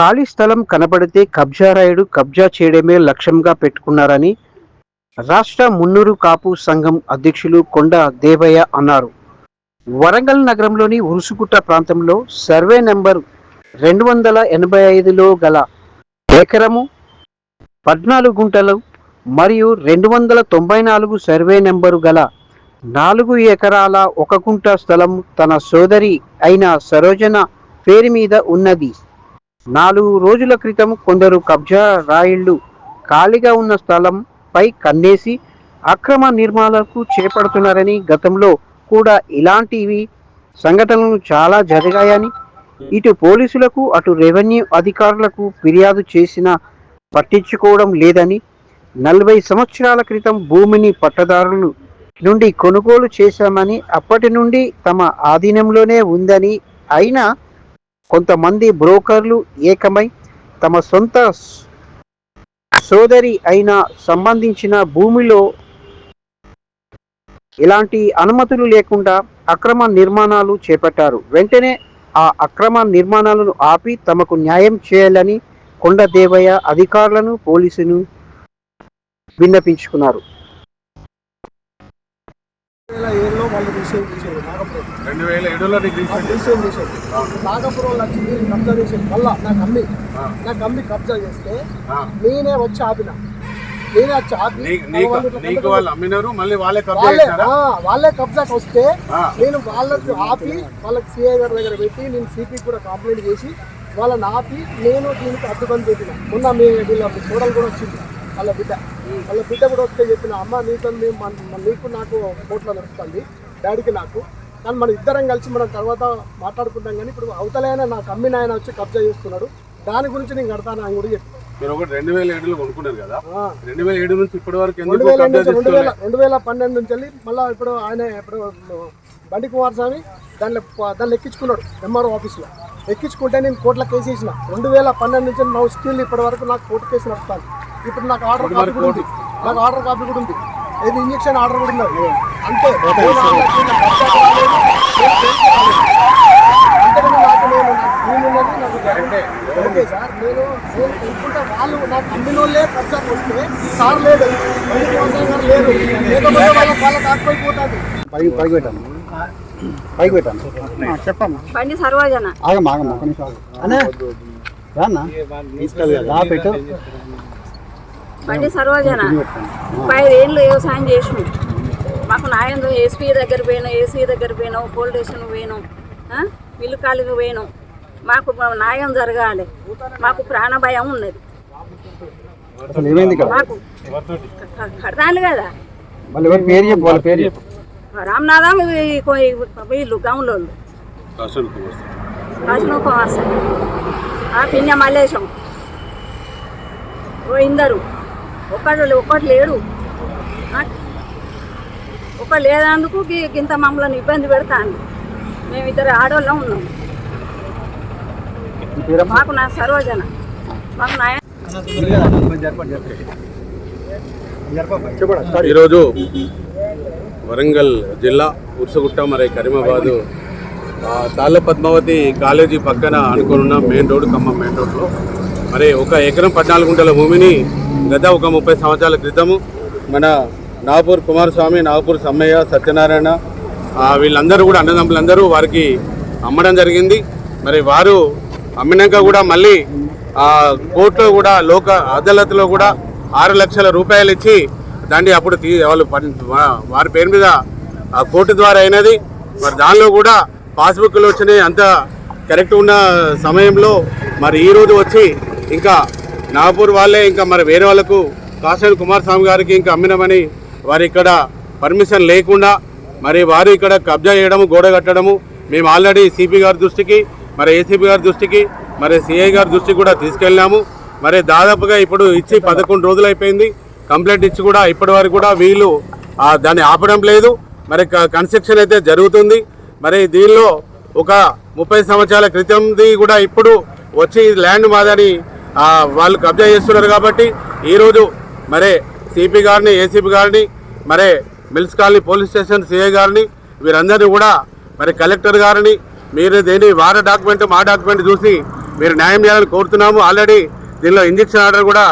ఖాళీ స్థలం కనబడితే కబ్జా రాయుడు కబ్జా చేయడమే లక్ష్యంగా పెట్టుకున్నారని రాష్ట్ర మున్నూరు కాపు సంఘం అధ్యక్షులు కొండ దేవయ్య అన్నారు. వరంగల్ నగరంలోని ఉరుసుగుట్ట ప్రాంతంలో సర్వే నెంబర్ రెండు వందల ఎనభై ఐదులో గల ఎకరము పద్నాలుగు గుంటలు మరియు రెండు వందల తొంభై నాలుగు సర్వే నెంబరు గల నాలుగు ఎకరాల ఒక గుంట స్థలం తన సోదరి అయిన సరోజన పేరు మీద ఉన్నది. నాలుగు రోజుల క్రితం కొందరు కబ్జా రాయిళ్ళు ఖాళీగా ఉన్న స్థలంపై కన్నేసి అక్రమ నిర్మాణాలకు చేపడుతున్నారని గతంలో కూడా ఇలాంటివి సంఘటనలు చాలా జరిగాయని ఇటు పోలీసులకు అటు రెవెన్యూ అధికారులకు ఫిర్యాదు చేసినా పట్టించుకోవడం లేదని నలభై సంవత్సరాల క్రితం భూమిని పట్టదారులు నుండి కొనుగోలు చేశామని అప్పటి నుండి తమ ఆధీనంలోనే ఉందని అయినా కొంతమంది బ్రోకర్లు ఏకమై తమ సొంత సోదరి అయిన సంబంధించిన భూమిలో ఇలాంటి అనుమతులు లేకుండా అక్రమ నిర్మాణాలు చేపట్టారు. వెంటనే ఆ అక్రమ నిర్మాణాలను ఆపి తమకు న్యాయం చేయాలని కొండ దేవయ్య అధికారులను పోలీసును విన్నపించుకున్నారు. చేసేది నాగపురం. రెండు వేల ఏడులో నీకు వాళ్ళు తీసుకొచ్చి రిసీవ్ చేసేది. నాగపురం వచ్చి మీరు కబ్జా చేసేది మళ్ళా నాకు అమ్మి నాకు అమ్మి కబ్జా చేస్తే నేనే వచ్చి ఆపిన. నేనే వచ్చి ఆపి వాళ్ళు అమ్మినారు మళ్ళీ వాళ్ళే కబ్జా వాళ్ళే కబ్జాకి వస్తే. నేను వాళ్ళకి ఆపి వాళ్ళకి సిఐ గారి దగ్గర పెట్టి నేను సిపి కూడా కంప్లైంట్ చేసి వాళ్ళని ఆపి నేను దీనికి అడ్డుకొని పెట్టిన. మొన్న మీ వీళ్ళ కూడా వచ్చింది వాళ్ళ బిడ్డ. వాళ్ళ బిడ్డ కూడా వస్తే చెప్పిన అమ్మ నీతో మేము నీకు నాకు కోర్టులో నడుస్తుంది. డాడీకి నాకు. కానీ మన ఇద్దరం కలిసి మనం తర్వాత మాట్లాడుకుంటాం కానీ ఇప్పుడు అవతలైన నాకు అమ్మిన ఆయన వచ్చి కబ్జా చేస్తున్నాడు. దాని గురించి నేను కడతాను అని కూడా చెప్పి. మీరు ఒకటి రెండు వేల ఏడులో కొనుక్కున్నారు కదా? రెండు వేల ఏడు నుంచి ఇప్పటి వరకు రెండు వేల రెండు వేల రెండు వేల పన్నెండు నుంచి వెళ్ళి మళ్ళీ ఇప్పుడు ఆయన ఇప్పుడు బండి కుమార్ స్వామి దాన్ని దాన్ని ఎక్కించుకున్నాడు ఎంఆర్ఓ ఆఫీస్లో. ఎక్కించుకుంటే నేను కోర్టులో కేసు వేసిన. రెండు వేల పన్నెండు నుంచి నౌ స్టిల్ ఇప్పటి వరకు నాకు కోర్టు కేసు నడుస్తాను ఇప్పుడు నాకు ఆర్డర్ కాపీ కూడా ఉంది. నాకు ఆర్డర్ కాపీ కూడా ఉంది. ఇది ఇంజక్షన్ ఆర్డర్ కూడా ఉన్నది. అంతే ఓకే సార్ నేను కొనుక్కుంటే వాళ్ళు నాకు అమ్మిన వాళ్ళే కబ్జాకి వస్తే సార్ లేడు బండి కుమార్ గారు లేరు. లేకపోతే వాళ్ళ వాళ్ళ కాకపోయిపోతుంది పైకి పైకి పెట్టాను పైకి పెట్టాను చెప్పమ్మా. బండి సర్వజన. ఆగమ్మా ఆగమ్మా ఒక నిమిషం ఆగు. అన్నా రాన్నా తీసుకెళ్ళి రా పెట్టు. బండి సర్వజన. ముప్పై ఏళ్ళు వ్యవసాయం చేసినాం. మాకు న్యాయం ఎస్పీ దగ్గర పోయినాం ఏసీ దగ్గర పోయినాం పోలీస్ స్టేషన్ పోయినాం ఆ? మిల్లు కాలుకి పోయినాం మాకు న్యాయం జరగాలి. మాకు ప్రాణ భయం ఉన్నది. మాకు కడతాను కదా? రామనాథం వీళ్ళు గౌన్లో అసలు కుమార్ సార్. కాశీనో కుమార్ సార్. ఆ పిన్న మల్లేశం. ఓ ఇందరు. ఒక్కడు ఒక్కటి లేడు లేనందుకు గి- గింత మమ్మల్ని ఇబ్బంది పెడతాను మేము ఇద్దరు ఆడవాళ్ళం ఉన్నాం. మాకు నా సరోజన. మాకు ఈరోజు వరంగల్ జిల్లా ఉర్సగుట్ట మరి కరీమాబాదు ఆ, తాళ్ళ పద్మావతి కాలేజీ పక్కన అనుకున్న మెయిన్ రోడ్ ఖమ్మం మెయిన్ రోడ్లో మరి ఒక ఎకరం పద్నాలుగు గుంటల భూమిని గత ఒక ముప్పై సంవత్సరాల క్రితము మన నాగపూర్ కుమారస్వామి నాగపూర్ సమ్మయ్య సత్యనారాయణ వీళ్ళందరూ కూడా అన్నదమ్ములందరూ వారికి అమ్మడం జరిగింది. మరి వారు అమ్మినాక కూడా మళ్ళీ ఆ కోర్టులో కూడా లోక అదాలత్లో కూడా ఆరు లక్షల రూపాయలు ఇచ్చి దాన్ని అప్పుడు తీ వాళ్ళు వారి పేరు మీద ఆ కోర్టు ద్వారా అయినది. మరి దానిలో కూడా పాస్బుక్లు వచ్చినాయి. అంత కరెక్ట్ ఉన్న సమయంలో మరి ఈ రోజు వచ్చి ఇంకా నాగపూర్ వాళ్ళే ఇంకా మరి వేరే వాళ్ళకు కాసేపు కుమారస్వామి గారికి ఇంకా అమ్మినామని వారి ఇక్కడ పర్మిషన్ లేకుండా మరి వారు ఇక్కడ కబ్జా చేయడము గోడ కట్టడము మేము ఆల్రెడీ సిపి గారి దృష్టికి మరి ఏసీపీ గారి దృష్టికి మరి సిఐ గారి దృష్టికి కూడా తీసుకెళ్ళాము. మరి దాదాపుగా ఇప్పుడు ఇచ్చి పదకొండు రోజులు అయిపోయింది. కంప్లైంట్ ఇచ్చి కూడా ఇప్పటి వరకు కూడా వీళ్ళు దాన్ని ఆపడం లేదు. మరి క- కన్స్ట్రక్షన్ అయితే జరుగుతుంది. మరి దీనిలో ఒక ముప్పై సంవత్సరాల క్రితంది కూడా ఇప్పుడు వచ్చి ల్యాండ్ మాదని వాళ్ళు కబ్జా చేస్తున్నారు కాబట్టి ఈరోజు మరి సిపి గారిని ఏసీపీ గారిని మరి mills colony police station CI గారిని వీరందరినీ కూడా మరి కలెక్టర్ గారిని మీరు దేని వారి డాక్యుమెంట్ మా డాక్యుమెంట్ చూసి మీరు న్యాయం చేయాలని కోరుతున్నాము. ఆల్రెడీ దీనిలో ఇంజక్షన్ ఆర్డర్ కూడా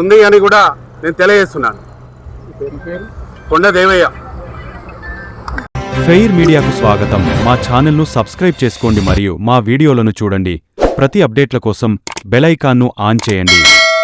ఉంది అని కూడా నేను తెలియజేస్తున్నాను. కొండ దేవయ్య. ఫెయిర్ మీడియాకు స్వాగతం. మా ఛానల్ను సబ్స్క్రైబ్ చేసుకోండి మరియు మా వీడియోలను చూడండి. ప్రతి అప్డేట్ల కోసం బెల్ ఐకాన్ను ఆన్ చేయండి.